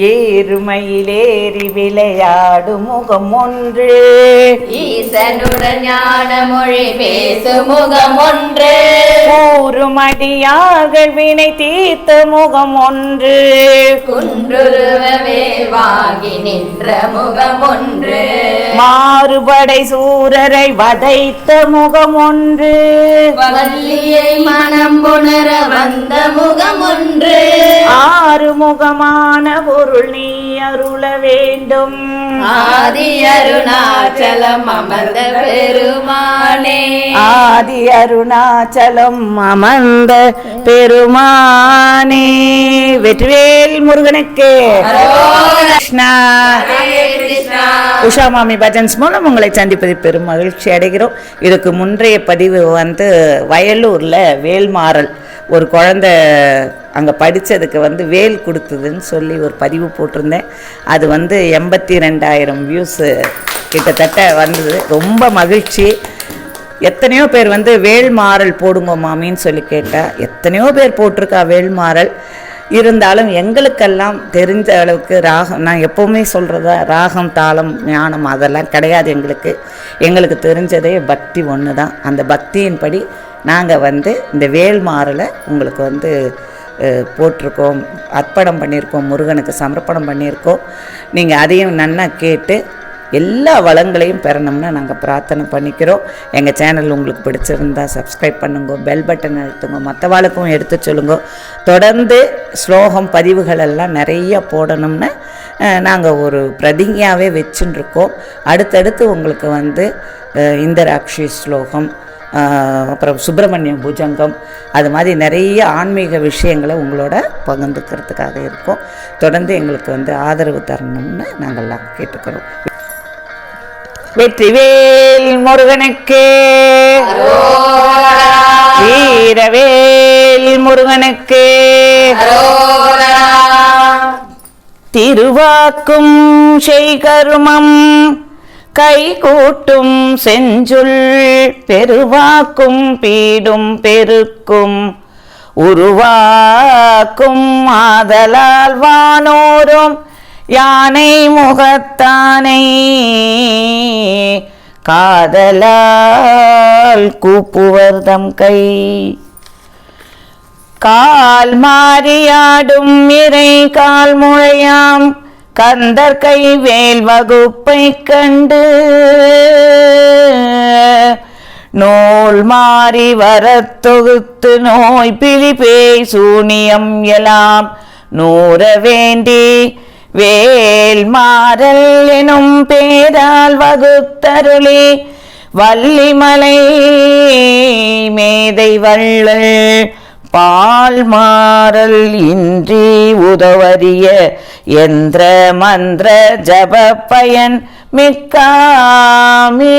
ஏறுமையிலேறி விளையாடும் முகம் ஒன்று. ஈசனுடன் ஞான மொழி பேசு முகம் ஒன்று. கூறுமடியார்கள் வினை தீர்த்த முகம் ஒன்று. குன்றுருவவே வாங்கி நின்ற முகம் ஒன்று. மாறுபடை சூரரை வதைத்த முகம் ஒன்று. வள்ளியை மனம் புணர வந்த முகம் ஒன்று. ஆறு முகமான பொருள் நீ அருள வேண்டும். ஆதி அருணாச்சலம் அமர்ந்த பெருமானே. ஆதி அருணாச்சலம் அமர்ந்த பெருமானே. வெற்றிவேல் முருகனுக்கு. கிருஷ்ணா. உஷா மாமி பஜன்ஸ் மூலம் உங்களை சந்திப்பதில் பெரும் மகிழ்ச்சி அடைகிறோம். இதுக்கு முன்றைய பதிவு வந்து வயலூரில் வேல்மாறல். ஒரு குழந்தை அங்கே படித்ததுக்கு வந்து வேல் கொடுத்ததுன்னு சொல்லி ஒரு பதிவு போட்டிருந்தேன். அது வந்து எண்பத்தி ரெண்டாயிரம் வியூஸு கிட்டத்தட்ட வந்தது. ரொம்ப மகிழ்ச்சி. எத்தனையோ பேர் வந்து வேல்மாறல் போடுங்க மாமின்னு சொல்லி கேட்டால் எத்தனையோ பேர் போட்டிருக்கா வேல்மாறல். இருந்தாலும் எங்களுக்கெல்லாம் தெரிஞ்ச அளவுக்கு ராகம் நான் எப்போவுமே சொல்கிறதா ராகம் தாளம் ஞானம் அதெல்லாம் கிடையாது எங்களுக்கு. எங்களுக்கு தெரிஞ்சதே பக்தி ஒன்று தான் அந்த பக்தியின்படி நாங்கள் வந்து இந்த வேல்மாறலை உங்களுக்கு வந்து போட்டிருக்கோம் அர்ப்பணம் பண்ணியிருக்கோம் முருகனுக்கு சமர்ப்பணம் பண்ணியிருக்கோம். நீங்கள் அதையும் நன்னா கேட்டு எல்லா வளங்களையும் பெறணும்னு நாங்கள் பிரார்த்தனை பண்ணிக்கிறோம். எங்கள் சேனல் உங்களுக்கு பிடிச்சிருந்தா சப்ஸ்கிரைப் பண்ணுங்க பெல் பட்டன் அழுத்துங்க மற்றவாளுக்கும் எடுத்து சொல்லுங்க. தொடர்ந்து ஸ்லோகம் பதிவுகள் எல்லாம் நிறைய போடணும்னு நாங்கள் ஒரு பிரதிஞ்ஞாவே வச்சின்னுருக்கோம் அடுத்தடுத்து உங்களுக்கு வந்து அஹ், இந்தராட்சி ஸ்லோகம் அப்புறம் சுப்பிரமணியம் புஜங்கம் அது மாதிரி நிறைய ஆன்மீக விஷயங்களை உங்களோட பகிர்ந்துக்கிறதுக்காக இருக்கும். தொடர்ந்து எங்களுக்கு வந்து ஆதரவு தரணும்னு நாங்கள்லாம் கேட்டுக்கிறோம். வெற்றிவேல் முருகனுக்கு. வீரவேல் முருகனுக்கு. திருவாக்கும் செய்கருமம் கை கூட்டும் செஞ்சுள் பெருவாக்கும் பீடும் பெருக்கும் உருவாக்கும் ஆதலால் வானோரும் யானை முகத்தானை காதலால் கூப்புவர்தம் கை. கால் மாறியாடும் இறை கால் முழையாம் கந்தர் கை வேல் வகுப்பை கண்டு. நூல் மாறி வரத் தொகுத்து நோய் பிழிபே சூனியம் எலாம் நூற வேண்டி வேல் மாறல் எனும் பேரால் வகுத்தருளி வள்ளிமலை மேதை வள்ளல் பால் மாறல் இன்றி உதவறிய என்ற மந்திர ஜப பயன் மிக்காமே.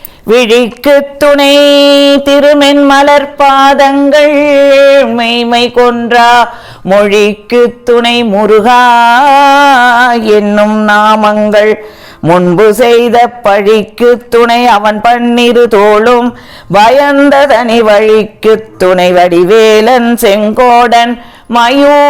விழிக்கு துணை திருமென் மலர் பாதங்கள் மெய்மை கொன்றா மொழிக்கு துணை முருகா என்னும் நாமங்கள். முன்பு செய்த பழிக்கு துணை அவன் பன்னிரு தோளும். பயந்த தனி வழிக்கு துணை வடிவேலன் செங்கோடன் மயூரமுமே.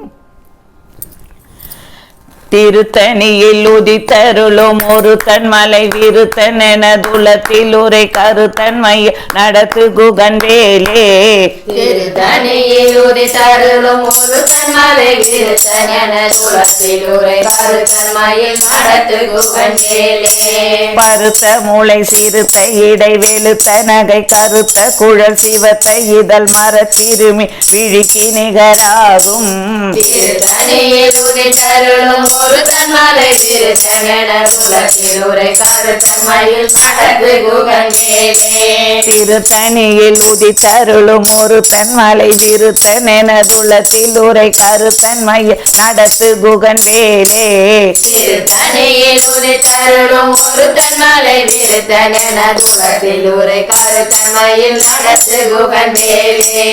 திருத்தணியில் உதித்தருளும் ஒரு தன்மலை விருத்தன் என துலத்தில் உரை கருத்தன்மை நடத்து குகன் வேலே திருத்தணியில் உதித்தருளும் ஒரு தன்மலை விருத்தன் என துளத்தில் உரை கருத்தன்மையில் நடத்து குகன் வேலே பருத்த மூளை சிறுத்த இடை வெளுத்த நகை கருத்த குழல் சிவத்த இதழ் மரச்சிறுமி விழிக்கு நிகராகும். திருத்தணியில் உதித்தருளும் ஒரு தன்மலை விருத்தன் என துளத்தில் உரை கருத்தன்மையில் நடத்து குகன் திருத்தணியில் உதித்தருளும் ஒரு தன்மலை விருத்தன் என துளத்தில் உரை கருத்தன்மைய நடத்து குகன் வேலே திருத்தணியில் உதித்தருளும் ஒரு தன்மலை விருத்தன் என துளத்தில் உரை கருத்தன்மையில் நடத்து குகன் வேலே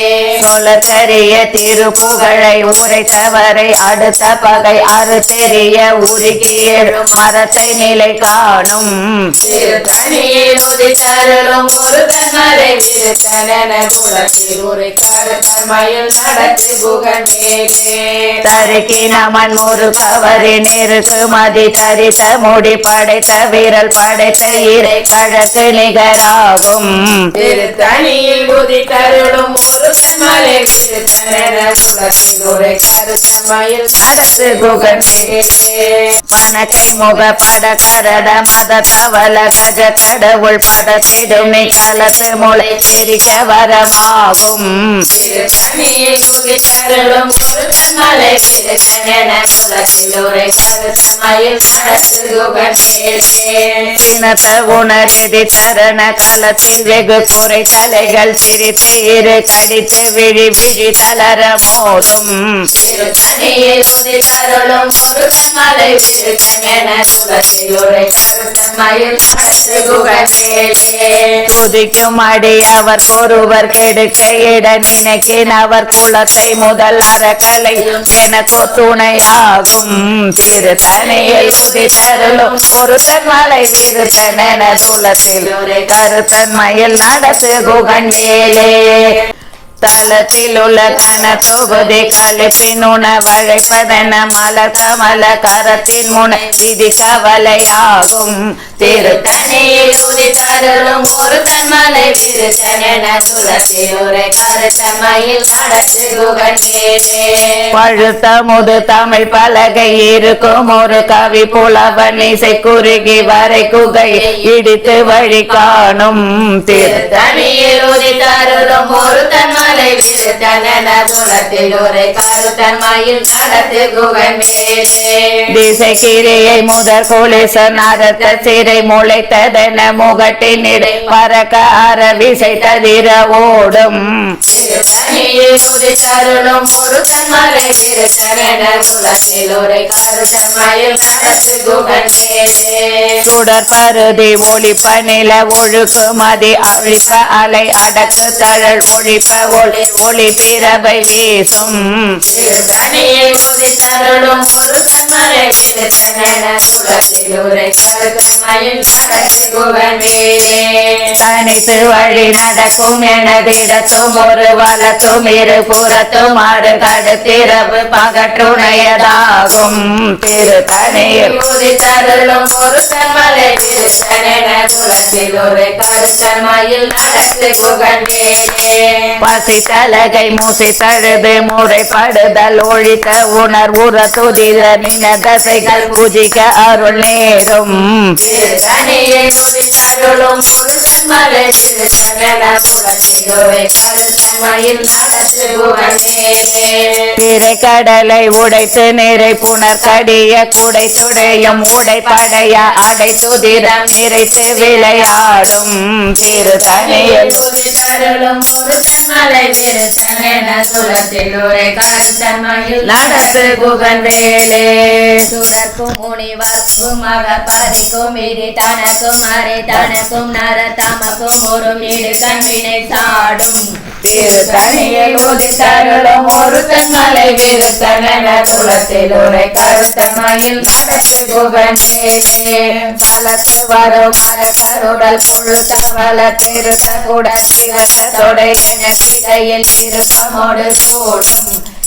சொலத்தெரிய திருப்புகழை உரைத்தவரை அடுத்த பகை அறுத்தெறிய உருகி எழும் மரத்தை நிலை காணும். திருத்தணியில் உதித்தருளும் உரை தருக்கி நமன் கவரி நெருக்கு மதி தரித்த முடி படைத்த வீரல் படைத்த இறை கழக்கு நிகராகும். திருத்தணியில் உதித்தருளும் ஒரு தன்மலை உரை நடத்து குகன் வேலே பணக்கை முக பட கரட மத தவள கஜ கடவுள் படத்திடும் நீ கலத்து முளை தெரிக்க வரமாகும். சினத்த உணரெதி தரண களத்தில் வெகு குறை தலைகள் சிரித்து இரு கடித்து விழி விழி தளர மோதும். உதித்தருளும் ஒரு மலை விருத்தன் என துளத்தில் அடி அவர் ஒருவர் கெடுக்க இட நினைக்கின் அவர் குலத்தை முதல் அறக்கலை எனக்கோ துணையாகும் திருத்தனையில் உதித்தருளும் ஒரு தன்மலை விருத்தன் என துளத்தில் ஒரு கருத்தன்மையில் நடத்து குகன் வேலே தளத்தில் உள்ள கன தொகுதி கழிப்பின் உணவழைப்பதென மலர் கமல கரத்தின் முனை விதி கவலையாகும். உதித்தருளும் ஒரு தன்மலை நடத்து பழுத்த முது தமிழ் பலகை இருக்கும் ஒரு கவி புலவன் இசை குறுகி வரை குகை இடித்து வழி காணும் திரு திருத்தணியில் உதித்தருளும் ஒரு தன்மலை விருத்தன் என துளத்தில் உரை கருத்தன்மையில் நடத்து குகன் வேலே திசை கிரியை முதற் குலேசன் அரத்த சிறை முளைத்ததென முகட்டின் இடை பறக்க அற விசை தவிர ஓடும் உதித்தருளும் ஒரு தன்மலை உரை கருத்தன்மையில் நடத்து குகன் வேலே சுடர் பருதி ஒளிப்ப நில ஒழுக்கு மதி அழிப்ப அலை அடக்கு தழல் ஒழிப்ப ஒளி ஒளி பிறவை வீசும். திருத்தணியில் உதித்தருளும் ஒரு தன்மலை விருத்தன் என துளத்தில் உரை நடக்கும் எனதிடத்தும் ஒரு வலத்தும் இரு புறத்தும் ஆறு கடுத்திரவு பகற்றுணையதாகும். திருத்தணியில் உதித்தருளும் ஒரு தன்மலை நடத்து பசி தலகை மூசி தழுது முறைப்படுதல் ஒழித்த உணர்வுற துதித நின தசைகள் புதிக்க அருள் நேரும். திருத்தணியில் உதித்தருளும் ஒரு தன்மலை விருத்தன் என துளத்தில் உரை கருத்தன்மையில் நடத்து குகன் வேலே திரை கடலை உடைத்து நிறை புனர் கடிய குடை துடையும் உடை படைய அடை துதிரம் நிறைத்து விளையாடும் கருத்தன்மையில் நடத்து குகன் வேலே சுடர்க்கும் முனிவர்க்கும் அகப்பதிக்கும் இது தனக்கும் அரை தனக்கும் நர தமக்கும் ஒரு வீடு கண்ணினை சாடும். திருத்தணியில் தருளும் ஒரு தன்மலை விருத்தன குலத்தில் உரை கருத்தன்மையில் நடத்து குகன் வேலே பலத்து வரும் கருடல் புழுத்த வள திருத்த குட சிவத்த என சிகையில் திருத்தமோடு கூடும்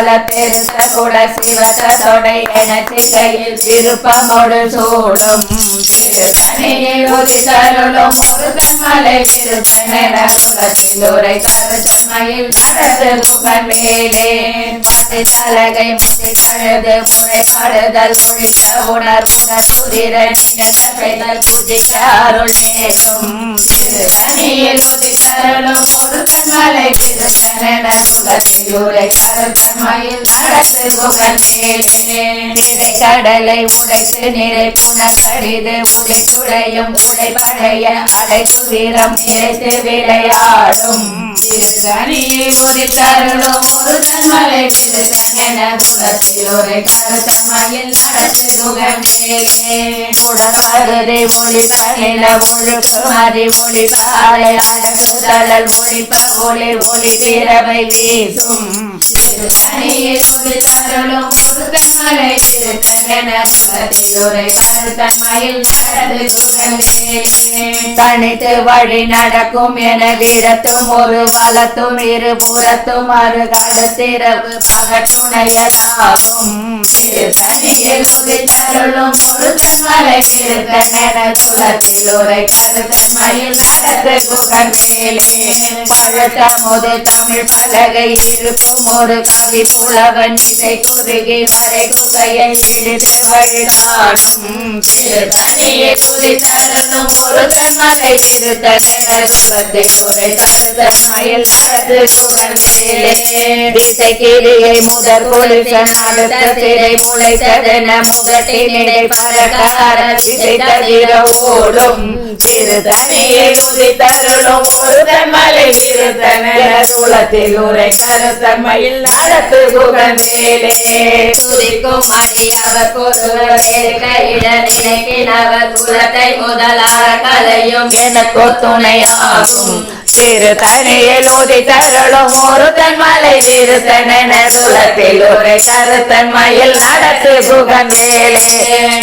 பல பெருத்த குட சிவத தொடை என சிகையில் விருப்பமோடு சூடும். திருத்தணியில் உதித்தருளும் முருகன் மலை விருத்தனென துளத்தில் உரை கருத்தமையில் நடந்து புகழ்ந்தேனே பத்து தலகை முடி கழுது முறை படுதல் ஒழித்த உணர்வுடன் புதிர நினைத்தல் புதிக்க அருள் நேரும் திருத்தணியில் உதித்தருளும் முருகன் மலை திருத்தனென குலத்தில் உரை கருத்தமையில் நடந்து புகழ்ந்தேனே. நிறை கடலை உடைத்து நிறை புனக்கடிது உடைத்துடையும் உடைப்படைய அடைத்து வீரம் நிறைத்து விளையாடும். திருத்தணியில் உதித்தருளும் முருகன் மலை. திருத்தனென குலத்தில் ஒரு கருத்தமையில் நடத்து புகழ்ந்தேனே. உடற்கருதை ஒளிப்ப நில ஒழுக்கு ஒளிப்ப அலை அடக்கு தளல் ஒளிப்ப ஒளி ஒளி வீசும். தனித்து வழி நடக்கும் என வீரத்தும் ஒரு பலத்தும் இரு புறத்தும் பகட்டுணையதாகும் திருத்தணியில் உதித்தருளும் முருகன் மலை திருத்தனென குலத்தில் கருத்தன்மையில் நடந்து புகழ்ந்தேனே பழுத்த தமிழ் பலகை இருக்கும் ஒரு கவி புலவன் இதை குறுகி வரை குகையை இழுத்து வழிகாடும் திருத்தணியில் உதித்தருளும் முருகன் மலை திருத்தனென குலத்தில் கருத்தன்மையில் நடந்து புகழ்ந்தேனே திசை கிளியை முதற் கொலிசன் அடுத்த திரை முளைத்ததென முகட்டினிடை பரகார திசை தவிர ஓடும் திருத்தணியை உதித்தருளும் முருகன் மலை திருத்தனென குலத்தில் உரை கருத்தன்மையில் நடத்து புகழ்ந்தேனே துதிக்கும் அடியவர் ஒருவர் கையிட நினைக்கினவர் குலத்தை முதலார கலையும் எனக்கோ துணையாகும் திருத்தணியில் உதித்தருளும் முருகன் மலை திருத்தனென துலத்தில் ஒரு கருத்தன்மையில் நடத்து புகழ்ந்தேலே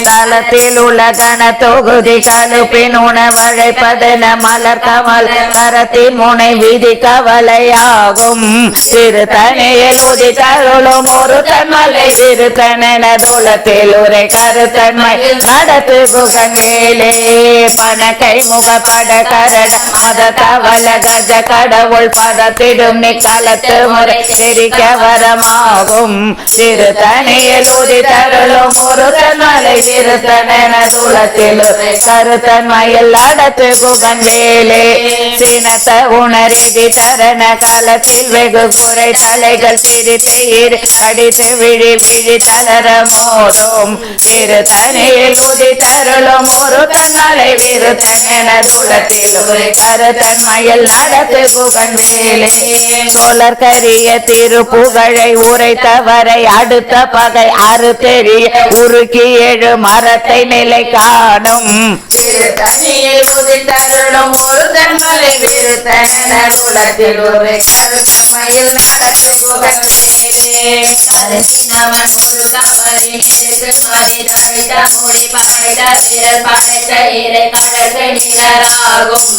தளத்தில் உள்ள கன தொகுதி கழுப்பின் உணவழைப்பதென மலர் கமல் கரத்தின் முனை விதி கவலையாகும். திருத்தணியில் உதித்தருளும் முருகன் மலை திருத்தனென துலத்தில் ஒரு கருத்தன்மையில் நடத்து புகழ்ந்தேலே பணக்கை முகப்பட கரண மத தவள கஜ கடவுள் பதத்திடும் நிக்காலத்து முறை. தெரிக்க வரமாகும். திருத்தணியில் உதித்தருளும் முருகன் மலை திருத்தனென துளத்தில். கருத்தன்மையில் அடத்து குகன் வேலே சினத்த உணரிதி தரண காலத்தில் வெகு குறை தலைகள் சிரித்து இரு கடித்து விழி விழி தளர மோதும். திருத்தணியில் உதித்தருளும் முருகன் மலை விருத்தனென துளத்தில். கருத்தன்மையில் நடத்து புகன் வேலே சோழர் கரிய திருப்புகழை உரைத்தவரை அடுத்த பகை அறு தெரிய உருக்கி எழு மரத்தை நிலை காணும். திருத்தணியில் உதித்தருளும் முருகன் மலை விருத்தனென குலத்தில் ஒரு கருத்தமையில் நடத்து புகன் வேலே கருத்தினவன் முழுக்கவரி நெருக்கு மதி தழைத்த முடி படைத்த வீரர் படைத்த இறை கடற்கு நிகராகும்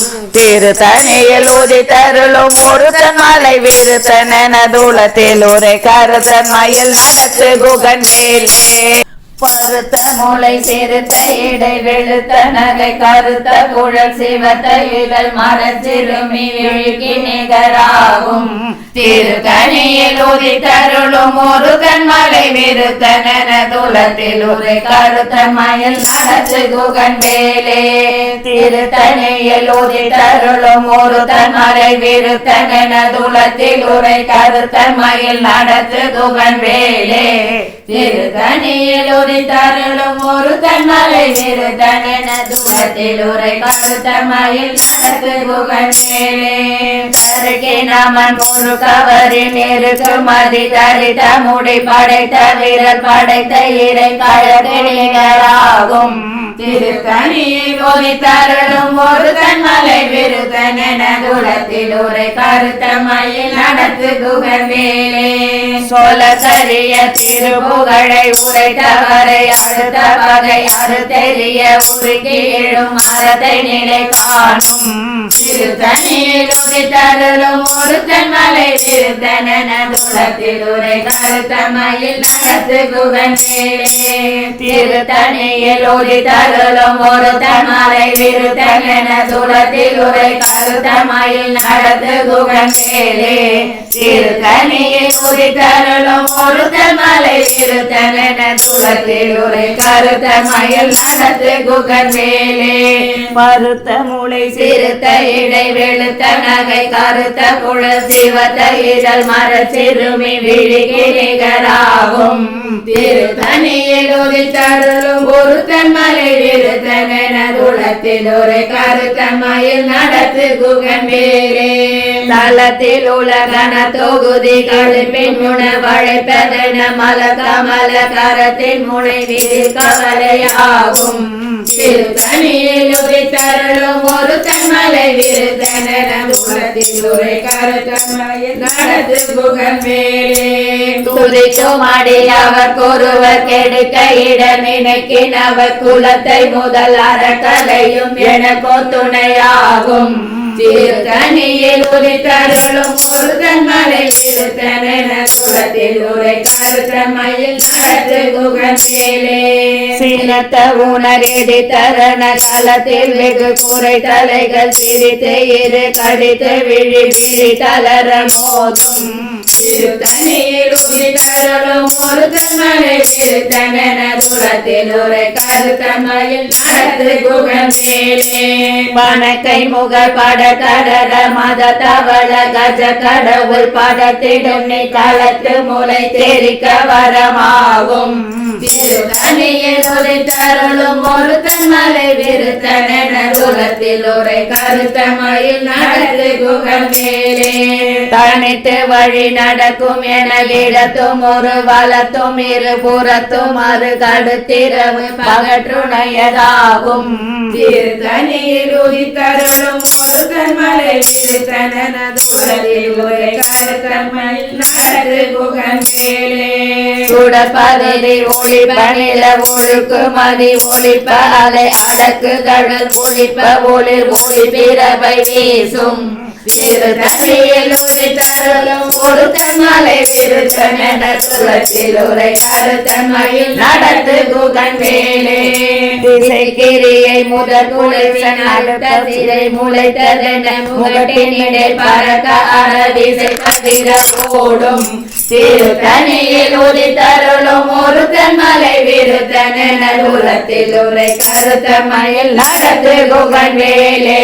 திருத்தணியில் தருளும் முருகன் மலை விருத்தனென தூளத்தில் ஒரு கருத்தன் மயில் நடத்து குகன் மேலே. பருத்த மூளை சிறுத்த இடை வெளுத்த நகை கருத்த குழல் சிவத்த இதழ் மரச்சிறுமி விழுக்கி நிகராகும். திருக்கணியில் உதித்தருளும் முருகன் மலை விருத்தனென துளத்தில் ஒரு கருத்த மயில் நடச்சு குகன் வேலே. திருத்தணியில் உதித்தருளும் முருகன் மலை விருத்தனென துளத்தில் உரை கருத்த மயில் நடத்து குகன் வேலே. திருத்தணியில் உரித்தருளும் ஒரு தன்மலை விருதனென தூரத்தில் உரை கருத்த மயில் நடத்து புகழ் மேலே. கருக்கே நமன் ஒரு கவரி நெருக்கு மதி தரித்த முடி படைத்த வீரர் படைத்த இறை கழகளாகும் திருத்தணியில் உரித்தருளும் ஒரு தன்மலை விருதனென தூரத்தில் உரை கருத்த மயில் நடத்து புகழ் மேலே. சோழ கரிய திருப்புகழை உரைத்தவரை அடுத்த வகை அறுத்தெறிய உருகிடும் மரத்தை நிலை காணும். திருத்தணியில் உரைத்தருளும் ஒரு தன்மலை விருத்தனென துளத்தில் உரை கருத்த மயில் நடத்து குகன் மேலே. திருத்தணியில் உரித்தருளும் மலை தன்மலை என துளத்தில் உரை கருத்த மயில் நடத்து குகன் மேலே திருத்தணியில் உரித்தருளும் மலை தன்மலை என துளத்தில் உரை கருத்த மயில் நடத்து குகன் மறுத்த மூளை சிறுத்த இடை வெளுத்த நகை கருத்த குழ சிவத்த இதழ் மர சிறுமி விழிகிரிகராகும் திருத்தணியில் உதித்தருளும் ஒருத்தன் மலை விருத்தனென துளத்தில் ஒரு கருத்த மயில் நடத்து தளத்தில் உலகன தொகுதிகள் பின்முன வளைப்பதென மல கமல கரத்தின் முனை கவலையாகும். உரித்தருளும் ஒரு தன்மலை நடத்து துதிக்கும் அடி அவர் ஒருவர் கெடுக்க இட நினைக்கினவர் குலத்தை முதல் அறக்கலையும் எனக்கோ துணையாகும். திருத்தணியில் உரித்தருளும் ஒரு தன்மலை விருத்தனென தூரத்தில் உரை கருத்தமையில் நடத்து புகழ் மேலே. சீனத்த உணரெடி தரண களத்தில் வெகு குறை தலைகள் சிரித்து இரு கடித்து விழி விழி தளர மோதும். திருத்தணியில் உரித்தருளும் ஒரு தன்மலை விருத்தனென தூரத்தில் உரை கருத்தமையில் நடத்து புகழ் மேலே. வணக்கை முகல் பட கடர மத தவள கஜ கடவுள் படத்திடும் நீ களத்து முளை தெரிக்க வரமாகும். தருளும் உரித்தருளும் ஒரு தன்மலை விருத்தனென தூரத்தில் உரை கருத்தமையில் நடந்து புகழ் மேலே. தனித்து வழி நடக்கும் என இடத்தும் ஒரு வளத்தும் இரு புறத்தும் அது கடுத்திரவு பகற்றுணையதாகும். திருத்தணியில் உதித்தருளும் ஒரு தன்மலை விருத்தனென ஒளிப்ப நில ஒழுக்கு மதி ஒளிப்ப அலை அடக்கு கடல் ஒளிப்ப ஒளிர் ஒளி பிறவை வீசும். திருத்தணியில் உதித்தருளும் ஒரு தன்மலை விருத்தனென நடத்து புகழ் மேலே. முதற் முளைத்ததென முகட்டினிடை பறக்க உதித்தருளும் ஒரு தன்மலை விருத்தன தூரத்தில் உரை கருத்த மயில் நடத்து குகன் வேலே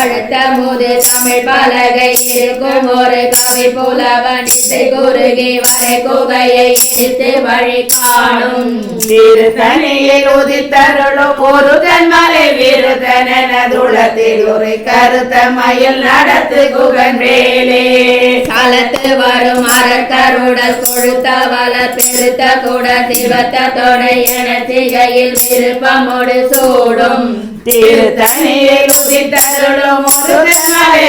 அடுத்த முது தமிழ் பலகை இருக்கும் ஒரு கவி புலவன் இசை குறுகி வரை குகையை இடித்து வழி காணும். திருத்தணியில் உதித்தருளும் ஒரு தன்மலை விருதனென துளத்தில் ஒரு கருத்த மயில் நடத்து குகன் வேலே காலத்து வரும் அறக்கருடல் கொழுத்த வளர் பெருத்த கூட சிவத்த தொடை என சிகையில் விருப்பமோடு சூடும். திருத்தணியில் உதித்தருளும் ஒரு தன்மலை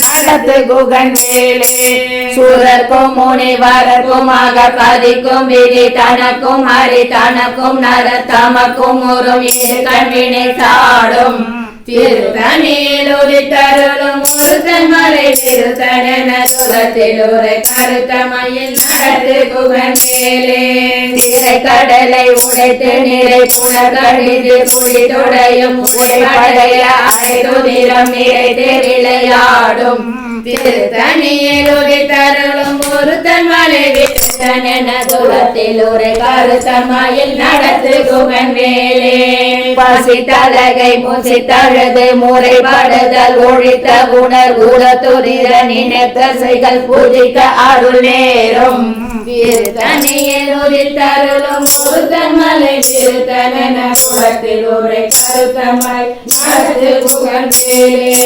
நடத்து குகன் வேலே சூரர்க்கும் முனிவரர்க்கும் விதி தனக்கும் ஹரி தனக்கும் நரத்தமக்கும் ஒரு கண்வினை சாடும். திருத்தமேலூரி தருளும் ஒரு தன்மலை திருத்தனென கருத்தமையில் நடத்து புகழ்மேலே திரை கடலை உடைத்து நிறை புலகடிது புலி துடையும் உடைப்படைய அடைத்து நிறம் நிறைத்து விளையாடும். திருத்தணியில் ஒருத்தன் மலை விருத்தன் என துளத்தில் கருத்தமாயில் நடத்து குகன் வேலே பசி தலகை தழுது முறைப்படுதல் ஒழித்த உணர் ஊர துரித நினைத்த செய்கள் பூஜிக்க அருள் நேரும் திருத்தணியில் ஒருத்தன் மலை விருத்தன் என துளத்தில் கருத்தமாய் நடத்து குகன் வேலே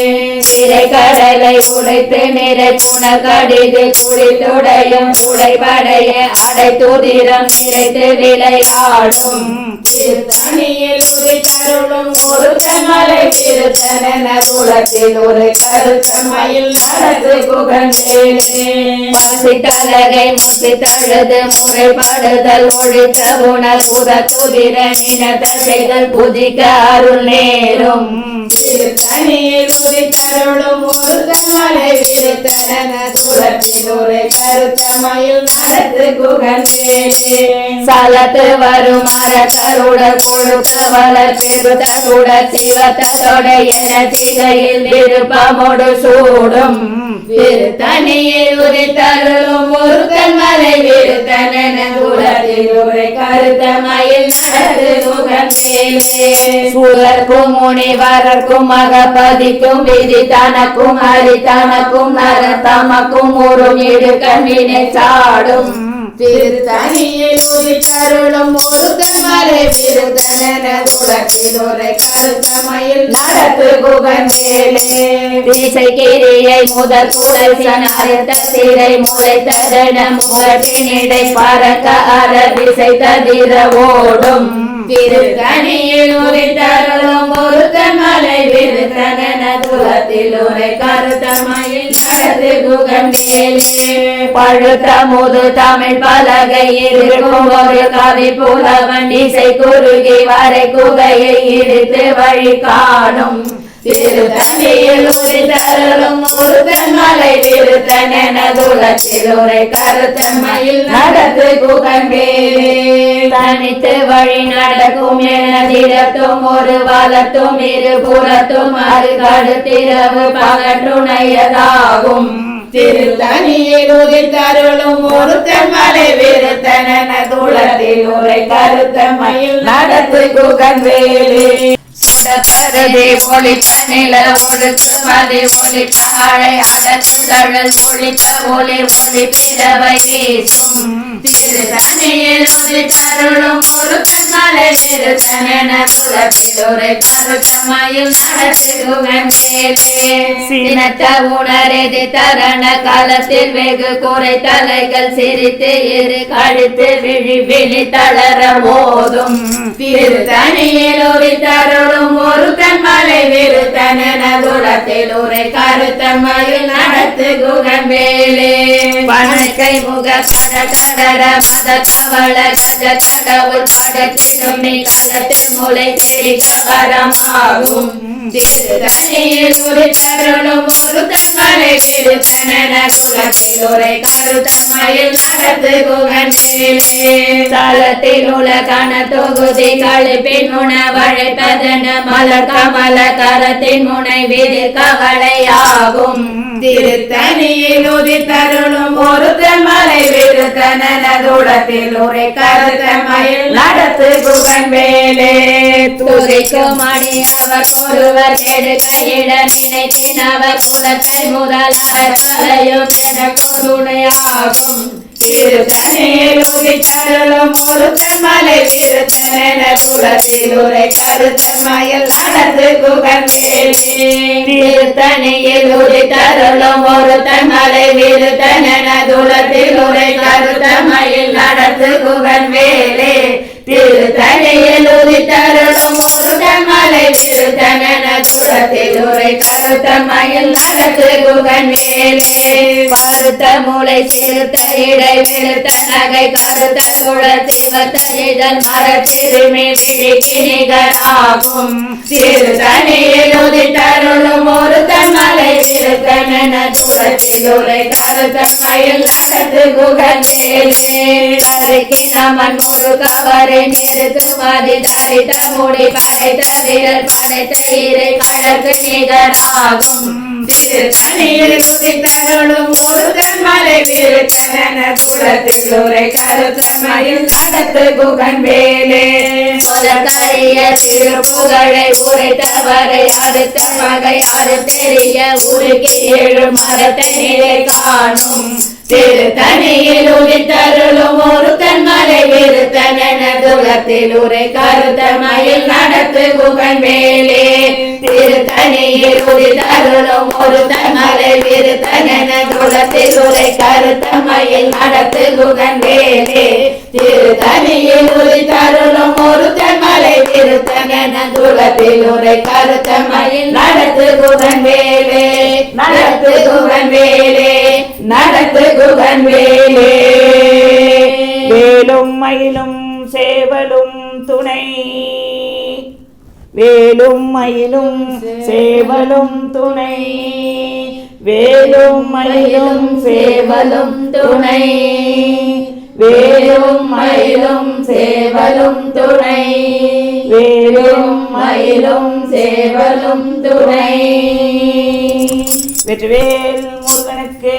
திரை கடலை உடைத்து நிறை புன கடிது குளித்துடையும் உடைபடைய அடைத்துதிரம் நிறைத்து விளையாடும். திருத்தணியில் உதித்தருளும் ஒரு திருத்தன குலத்தில் ஒரு கருத்தமையில் நடந்து புகழ்ந்தேனே. பசி தலகை தழுது முறைப்படுதல் ஒழித்த உணர்வுத துதிர நினத செய்தல் புதிக்க அருள் நேரும். திருத்தணியில் உதித்தருளும் ஒரு மலை திருத்தன குலத்தில் ஒரு கருத்தமையில் நடந்து புகழ்ந்தேனே. சலத்து வரும் கருட கொழுக்க வளர் பெருதருட சிவத்தோட என திகையில் விருப்பமோடு சூடும். திருத்தணியில் உதித்தருளும் விருத்தன சூழற்கும் முனிவரர்க்கும் மகபதிக்கும் விதி தனக்கும் ஹரி தனக்கும் நர தமக்கும் ஒரு இடுக்கண் கண்ணினை சாடும் திருத்தணியில் உதித்தருளும் ஒருத்தமரை மலை விருதன குலத்தில் கருத்தமையில் நடத்து புகழ்ந்தேனே திசை கிரியை முதல் குடல் சிறை முளை முகத்தினிடை பறக்க அற திசை ததிர ஓடும் திருக்கணியில் உரித்தருளும் ஒருத்தன் மலை விருத்தன குலத்தில் உரை கருத்தமையில் நடந்து புகழ்ந்தேனே பழுத்த முது தமிழ் பலகை இருக்கும் ஒரு கவி புலவன் இசை குறுகி வரை குகையை இடித்து வழி காணும். திருத்தணியில் உரித்தருளும் ஒருத்தன் மலை விருத்தன் என குலத்தில் உரை கருத்தன்மையில் நடந்து தனித்து வழி நடக்கும் என ஒரு வலத்தும் இரு புறத்தும் அது கடுத்திரவு பகற்றுணையதாகும். திருத்தணியில் உதித்தருளும் ஒருத்தன் மலை விருத்தன குலத்தில் உரை கருத்தமையில் நடத்து குகன்வேலே சுடக்கருதி ஒளித்த நில ஒழுக்க மதி ஒளித்த அழை அடக்குதழல் ஒளித்த ஒளி ஒளி பிறவை வீசும் திருத்தணியில் உதித்தருளும் ஒருத்தன் மலை விருத்தன குலத்தில் உரை கருத்தமையில் நடத்து குகன்வேலே சினத்த உணரெதி தரண காலத்தில் வெகு குறை தலைகள் சிரித்து இரு கழித்து விழி விழி தளர ஓதும். திருத்தணியில் ஒரு தருளும் ஒரு தன்மலை விருத்தன குலத்தில் ஒரு கருத்தமையில் நடத்து குகம்பேலே வேலே பணக்கை முக பட கடர மத கவள கஜ கடவுள் படத்திலும் நீ களத்தில் முளை தேடி கவரமாகும். திருத்தணியில் ஒரு தருளும் ஒரு தன்மலை விருத்தன குலத்தில் ஒரு கருத்தமையில் நடத்து குகன் மேலே தொகுதி கழிப்பின் உணவழைப்பதன மலர் கமல கரத்தின் முனை கவலையாகும் உதித்தருளும் தூடத்தில் உரை கருத்தமையில் நடத்து துதிக்கும் அடி அவர் ஒருவர் கெடுக்கையிட நினைத்தேன் அவர் குலத்தை முதலாக தலையும் என கொடுணையாகும் திருத்தணியில் உதித்தருளும் ஒருத்தன் மலை விருத்தன குலத்தில் உரை கருத்தமையில் நடந்து ஒருத்தன் மலை விருத்தன குலத்தில் உரை நடந்து குகன் வேலே திருத்தணியில் உதித்தருளும் ஒருத்தன் உரை கருத்தமையில் நடந்து புகன் பருத்த மூளை சிறுத்த இடை விருத்த நகை கருத்த இதழ் ஒரு உரை கருத்தமையில் கவரை நிறுத்து மதி முடி படைத்த விரல் படைத்த இறை நிகராகும் திருத்தணியில் குதித்தருளும் முருகன் மலை விருத்தன உரை வேலே முதற்கரிய திருப்புகழை உரைத்தவரை அடுத்த வகை அறுத்தெறிய ஏழு மரத்தை நிலை காணும். திருத்தணியில் உதித்தருளும் விருத்தன ஒரு கருத்த மயில் நடத்து குகன் வேலே திருத்தணியில் உதித்தருளும் ஒரு தமலை தன்மலை குலத்தில் ஒரு கருத்த மயில் நடத்து குகன் வேலே திருத்தணியில் உதித்தருளும் ஒரு தமலை தன்மலை குலத்தில் ஒரு கருத்த மயில் நடத்து குகன் வேலே நடத்து குகன் வேலே நடத்து குகன் வேலே வேலும் மயிலும் சேவலும் துணை. வேலும் மயிலும் சேவலும் துணை. வேலும் மயிலும் சேவலும் துணை. வேலும் மயிலும் சேவலும் துணை. வேலும் மயிலும் சேவலும் துணை. வெற்றிவேல் முருகனுக்கு.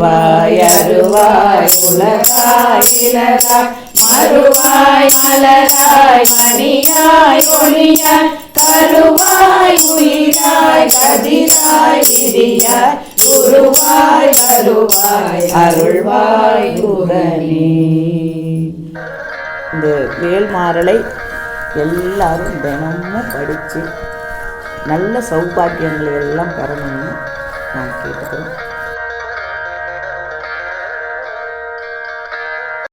உருவாய் அருவாய் உலகாய் இலராய் மறுவாய் மலராய் மணியாய் ஒளியாய் கருவாய் உயிராய் கதிராய் விதியாய் குருவாய் அருவாய் அருள்வாய் குகனே இந்த வேல்மாறலை எல்லாரும் தினமும் படித்து நல்ல சௌபாக்கியங்களை எல்லாம் பெறணும்னு நான் கேட்டுக்கிறேன்.